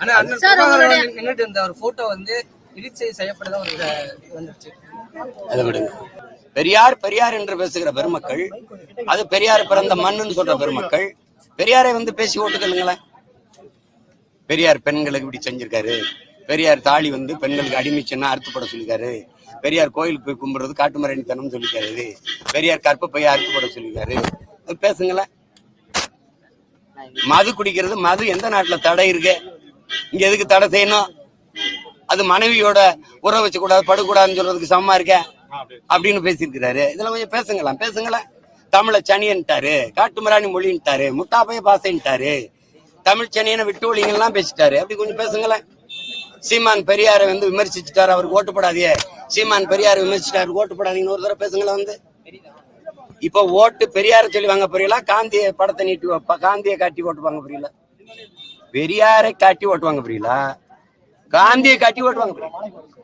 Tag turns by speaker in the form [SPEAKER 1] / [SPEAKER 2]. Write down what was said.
[SPEAKER 1] ஆனா அண்ணன் இருந்த ஒரு போட்டோ வந்து எடிட் செய்யப்பட்டதா ஒரு
[SPEAKER 2] அதை விடுங்க. பெரியார் பெரியார் என்று பேசுகிற பெருமக்கள் அது பெரியார் பிறந்த மண்ணுன்னு சொல்ற பெருமக்கள் பெரியாரை வந்து பேசி ஓட்டுக்கலுங்களேன் பெரியார் பெண்களுக்கு இப்படி செஞ்சிருக்காரு. பெரியார் தாலி வந்து பெண்களுக்கு அடிமைச்சுன்னா அறுத்துப்பட சொல்லிருக்காரு. பெரியார் கோயிலுக்கு போய் கும்பிடுறது காட்டுமரணித்தனம் சொல்லிருக்காரு பெரியார் கற்பப்பைய அறுத்துப்பட சொல்லிருக்காரு. அது பேசுங்களேன். மது குடிக்கிறது மது எந்த நாட்டுல தடை இருக்கு? இங்க எதுக்கு தடை செய்யணும்? அது மனைவியோட உறவு வச்சு கூடாது படக்கூடாதுன்னு சொல்றதுக்கு சமமா இருக்க? அப்படின்னு பேசியிருக்கிறாரு. இதெல்லாம் கொஞ்சம் பேசுங்களேன் பேசுங்களேன். தமிழ சனியன்ட்டாரு காட்டுமிராணி மொழின்ட்டாரு முட்டாப்பைய பாசைன்ட்டாரு. தமிழ் சனியனை விட்டு ஒழிங்கெல்லாம் பேசிட்டாரு. அப்படி கொஞ்சம் பேசுங்களேன். சீமான் பெரியாரை வந்து விமர்சிச்சுட்டாரு அவருக்கு ஓட்டு சீமான் பெரியாரை விமர்சிச்சிட்டாரு ஓட்டு போடாதீங்கன்னு ஒரு தடவை பேசுங்களேன் வந்து. இப்ப ஓட்டு பெரியார சொல்லி வாங்க புரியல காந்திய படத்தை நீட்டி வைப்பா- காந்தியை காட்டி ஓட்டு வாங்க புரியல. பெரியாரை காட்டி ஓட்டுவாங்க புரியல காந்தியை காட்டி ஓட்டுவாங்க